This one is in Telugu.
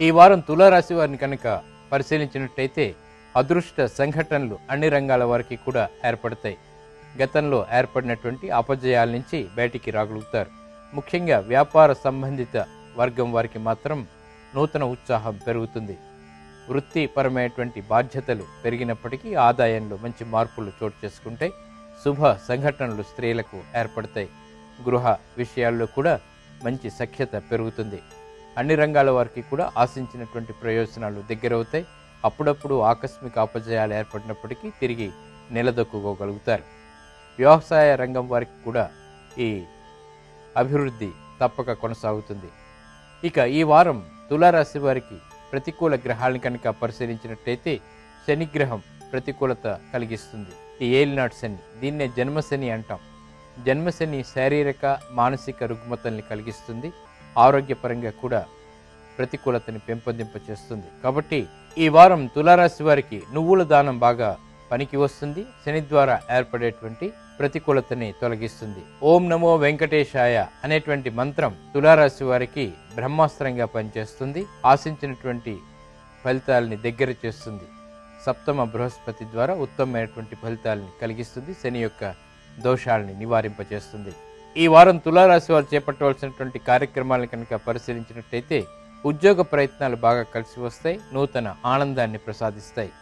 ఈ వారం తులారాశి వారిని కనుక పరిశీలించినట్టయితే అదృష్ట సంఘటనలు అన్ని రంగాల వారికి కూడా ఏర్పడతాయి. గతంలో ఏర్పడినటువంటి అపజయాల నుంచి బయటికి రాగలుగుతారు. ముఖ్యంగా వ్యాపార సంబంధిత వర్గం వారికి మాత్రం నూతన ఉత్సాహం పెరుగుతుంది. వృత్తిపరమైనటువంటి బాధ్యతలు పెరిగినప్పటికీ ఆదాయంలో మంచి మార్పులు చోటు చేసుకుంటే శుభ సంఘటనలు స్త్రీలకు ఏర్పడతాయి. గృహ విషయాల్లో కూడా మంచి సఖ్యత పెరుగుతుంది. అన్ని రంగాల వారికి కూడా ఆశించినటువంటి ప్రయోజనాలు దగ్గరవుతాయి. అప్పుడప్పుడు ఆకస్మిక అపజయాలు ఏర్పడినప్పటికీ తిరిగి నిలదొక్కుకోగలుగుతారు. వ్యవసాయ రంగం వారికి కూడా ఈ అభివృద్ధి తప్పక కొనసాగుతుంది. ఇక ఈ వారం తులారాశి వారికి ప్రతికూల గ్రహాలను కనుక పరిశీలించినట్టయితే శనిగ్రహం ప్రతికూలత కలిగిస్తుంది. ఈ ఏలినాటి శని దీన్నే జన్మశని అంటాం. జన్మశని శారీరక మానసిక రుగ్మతల్ని కలిగిస్తుంది. ఆరోగ్యపరంగా కూడా ప్రతికూలతని పెంపొందింపచేస్తుంది. కాబట్టి ఈ వారం తులారాశి వారికి నువ్వుల దానం బాగా పనికి వస్తుంది. శని ద్వారా ఏర్పడేటువంటి ప్రతికూలతని తొలగిస్తుంది. ఓం నమో వెంకటేశాయ అనేటువంటి మంత్రం తులారాశి వారికి బ్రహ్మాస్త్రంగా పనిచేస్తుంది. ఆశించినటువంటి ఫలితాలని దగ్గర చేస్తుంది. సప్తమ బృహస్పతి ద్వారా ఉత్తమమైనటువంటి ఫలితాలని కలిగిస్తుంది. శని యొక్క దోషాలని నివారింపచేస్తుంది. ఈ వారం తులారాశి వారు చేపట్టవలసినటువంటి కార్యక్రమాలను కనుక పరిశీలించినట్టయితే ఉద్యోగ ప్రయత్నాలు బాగా కలిసి వస్తాయి నూతన ఆనందాన్ని ప్రసాదిస్తాయి.